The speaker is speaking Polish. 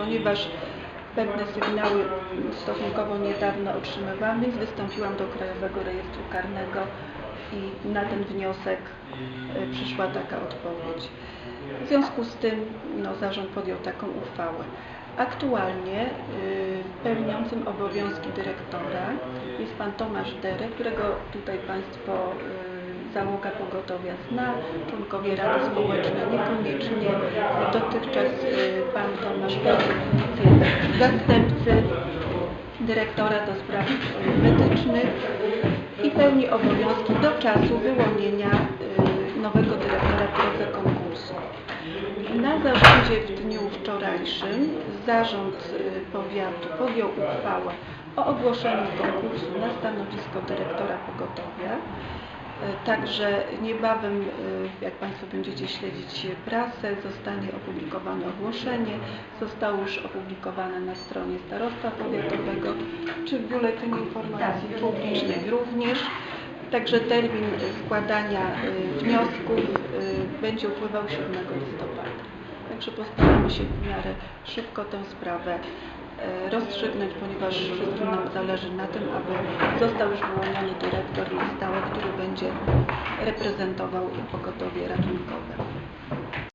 ponieważ pewne sygnały stosunkowo niedawno otrzymywałam, więc wystąpiłam do Krajowego Rejestru Karnego i na ten wniosek y, przyszła taka odpowiedź. W związku z tym no, zarząd podjął taką uchwałę. Aktualnie y, pełniącym obowiązki dyrektora jest pan Tomasz Dery, którego tutaj Państwo y, załoga pogotowia zna, członkowie Rady Społecznej niekoniecznie. Dotychczas y, pan Tomasz funkcję zastępcy dyrektora do spraw medycznych i pełni obowiązki do czasu wyłonienia y, nowego dyrektora w konkursu. Na zarządzie w dniu wczorajszym zarząd y, powiatu podjął uchwałę o ogłoszeniu konkursu na stanowisko dyrektora pogotowia. Y, Także niebawem, y, jak Państwo będziecie śledzić prasę, zostanie opublikowane ogłoszenie. Zostało już opublikowane na stronie Starostwa Powiatowego, czy w Biuletynie Informacji Publicznej również. Także termin składania y, wniosków będzie upływał 7 listopada. Także postaramy się w miarę szybko tę sprawę e, rozstrzygnąć, ponieważ wszystkim nam zależy na tym, aby został już wyłoniony dyrektor na stałe, który będzie reprezentował pogotowie.